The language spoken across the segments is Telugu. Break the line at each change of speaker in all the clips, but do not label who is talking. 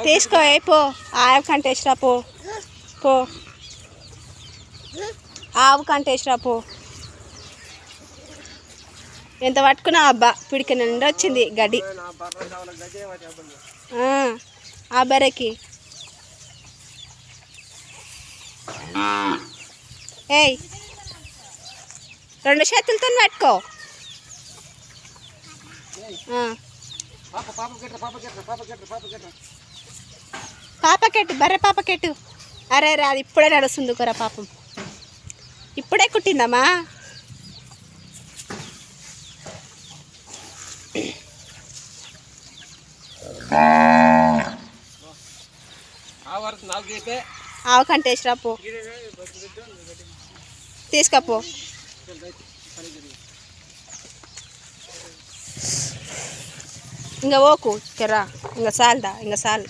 తీసుకో ఏ పో. ఆవు కంటేసిరా పో. పో. ఆవు కంటేసిరా పో. ఎంత పట్టుకున్నా అబ్బా పిడికి నిండా వచ్చింది గడ్డి. ఆ, బరకి ఏయ్ రెండు చేతులతో పట్టుకో.
పాప పాప కెట్ర పాప కెట్ర పాప కెట్ర పాప కెట్ర
పాపకెట్టు బర్రె పాపకెట్టు. అరే రే అది ఇప్పుడే నడుస్తుంది కూర పాపం. ఇప్పుడే కుట్టిందమ్మా.
ఆ వరకు
ఆవు తీసుకపో. ఇంకా ఓకు కెరా ఇంకా సాల్దా ఇంకా చాలు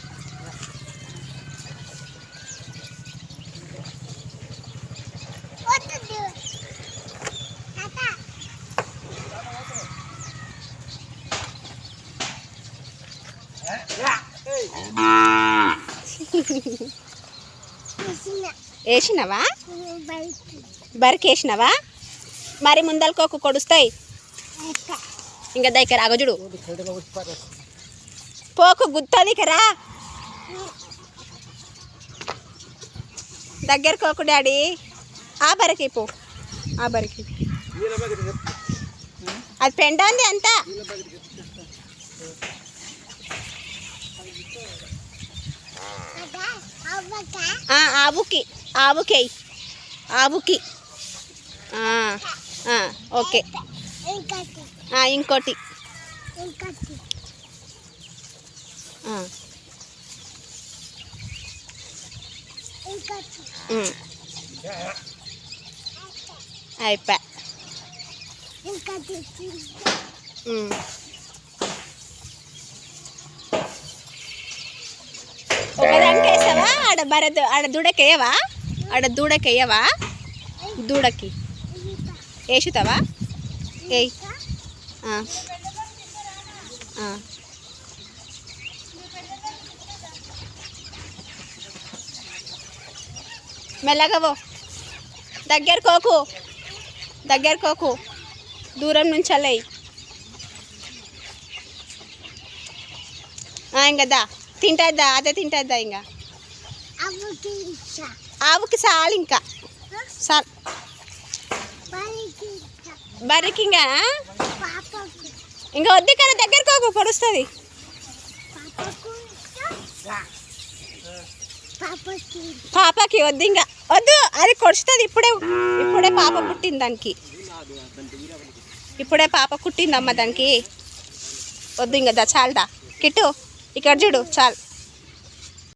వేసినవా? బరికి వేసినవా మరి ముందలకోకు కొడుస్తాయి ఇంకా దగ్గర అగజుడు పోకు గుత్తది కరా దగ్గర కోకు డాడీ. ఆ బరికి పో. ఆ బరికి. అది పెండ ఉంది అంతా ఆ, ఆవుకి ఆవుకి. ఆవుకి. ఓకే. ఇంకోటి. అయిపోయా ఆడ బర ఆడ దూడకేయవా? ఆడ దూడకి వేయవా దూడకి. వేసుతావా ఏయ్. మెల్లగవో మెల్లగా దగ్గర కోకు దగ్గర కోకు దూరం నుంచి అల్లయి ఇంకా దా. తింటద్దా? అదే తింటద్దా ఇంకా? ఆవుకి చాలు ఇంకా. చాలు. బర్రెకి ఇంకా ఇంకా వద్దు కదా దగ్గర కోకు పొడుస్తుంది. పాపకి వద్దు ఇంకా. వద్దు అది కొడుస్తుంది ఇప్పుడే ఇప్పుడే పాప పుట్టింది దానికి. ఇప్పుడే పాప కుట్టిందమ్మ దానికి. వద్దు ఇంకా దా చాలుదా కిట్టు ఇక్కడ చూడు చాలు.